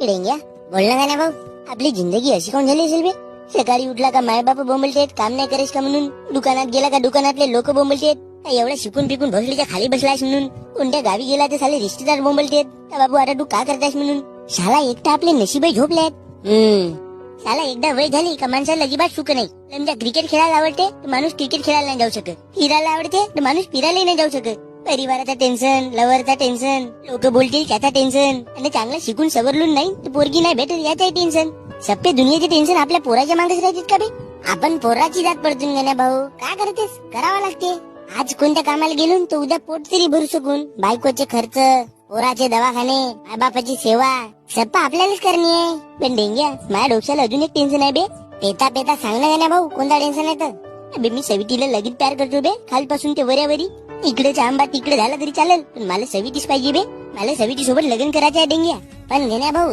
डेंग्या बोल ना गाण्या भाऊ. आपली जिंदगी अशी कोण झाली असेल बे? सकाळी उठला का माय बाप बोंबलते काम नाही करेस का म्हणून? दुकानात गेला का दुकानातले लोक बोंबलते का एवढ्या शिकून पिकून भोसडीच्या खाली बसलायस म्हणून? कोणत्या गावी गेला तर साले रिश्तेदार बोंबलते का बाबू आता तू का करतायस म्हणून? शाला एकटा आपले नशीबही झोपलेत हम्म. शाला एकदा वय झाली का माणसाला अजिबात सुख नाही. समजा क्रिकेट खेळायला आवडते तर माणूस क्रिकेट खेळायला नाही जाऊ शकत. फिरायला आवडते तर माणूस फिरायलाही नाही जाऊ शकत. परिवाराचं टेन्शन लवरचा टेन्शन लोक बोलतील त्याचा टेन्शन आणि चांगलं शिकून सवरलून नाही तर पोरगी नाही भेटत याचंही टेन्शन सप्पे दुनियेचे टेन्शन आपल्या पोराच्या मागेच राहतात का बे? आपण पोराची जात पडतून गेल्या भाऊ. काय करतेस? करावं लागते. आज कोणत्या कामाला गेलो तो उद्या पोट तरी भरू शकून. बायकोचे खर्च पोराचे दवाखाने आईबापाची सेवा. सप्पा आपल्यालाच करणी आहे. पण डेंग्या माझ्या डोक्याला अजून एक टेन्शन आहे बे. पेता पेता सांग ना भाऊ कोणता टेन्शन आहे तर? बे मी सवितीला लगेच प्यार करतो बे खालपासून ते वऱ्यावरी इकडेचा आंबा तिकडे झाला तरी चालेल. पण मला सवितीच पाहिजे बे. मला सविती सोबत लग्न करायचं आहे डेंग्या. पण घेण्या भाऊ